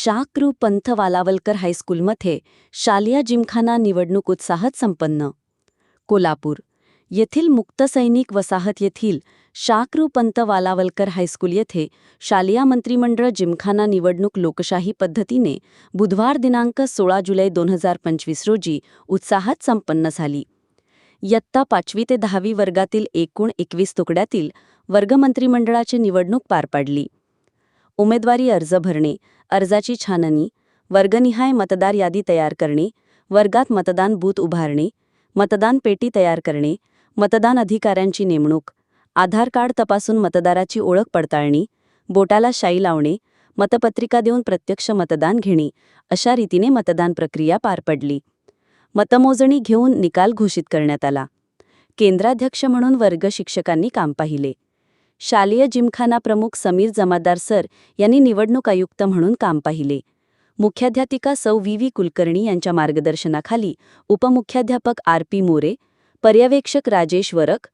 शाक्रू पंथ वालावलकर हायस्कूलमध्ये शालिया जिमखाना निवडणूक उत्साहात संपन्न. कोल्हापूर. येथील मुक्तसैनिक वसाहत येथील शाक्रू पंत वालावलकर हायस्कूल येथे शालिया मंत्रिमंडळ जिमखाना निवडणूक लोकशाही पद्धतीने बुधवार दिनांक सोळा जुलै दोन हजार पंचवीस रोजी उत्साहात संपन्न झाली. इयत्ता पाचवी ते दहावी वर्गातील एकूण एकवीस तुकड्यातील वर्गमंत्रिमंडळाची निवडणूक पार पाडली. उमेदवारी अर्ज भरणे अर्जाची छाननी वर्गनिहाय मतदार यादी तयार करणे वर्गात मतदान बूथ उभारणे मतदान पेटी तयार करणे मतदान अधिकाऱ्यांची नेमणूक आधार कार्ड तपासून मतदाराची ओळख पडताळणी बोटाला शाई लावणे मतपत्रिका देऊन प्रत्यक्ष मतदान घेणे अशा रीतीने मतदान प्रक्रिया पार पडली. मतमोजणी घेऊन निकाल घोषित करण्यात आला. केंद्राध्यक्ष म्हणून वर्ग शिक्षकांनी काम पाहिले. शालेय जिमखाना प्रमुख समीर जमादार सर यांनी निवडणूक आयुक्त म्हणून काम पाहिले. मुख्याध्यापिका सौ व्ही व्ही कुलकर्णी यांच्या मार्गदर्शनाखाली उपमुख्याध्यापक आर पी मोरे पर्यवेक्षक राजेश वरक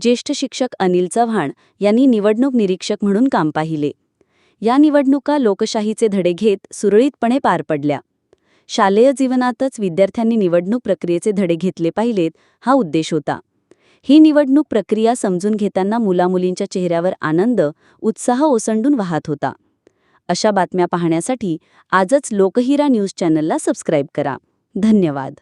ज्येष्ठ शिक्षक अनिल चव्हाण यांनी निवडणूक निरीक्षक म्हणून काम पाहिले. या निवडणुका लोकशाहीचे धडे घेत सुरळीतपणे पार पडल्या. शालेय जीवनातच विद्यार्थ्यांनी निवडणूक प्रक्रियेचे धडे घेतले पाहिलेत हा उद्देश होता. ही निवडणूक प्रक्रिया समजून घेताना मुलामुलींच्या चेहऱ्यावर आनंद उत्साह ओसंडून वाहत होता. अशा बातम्या पाहण्यासाठी आजच लोकहिरा न्यूज चॅनलला सबस्क्राईब करा. धन्यवाद.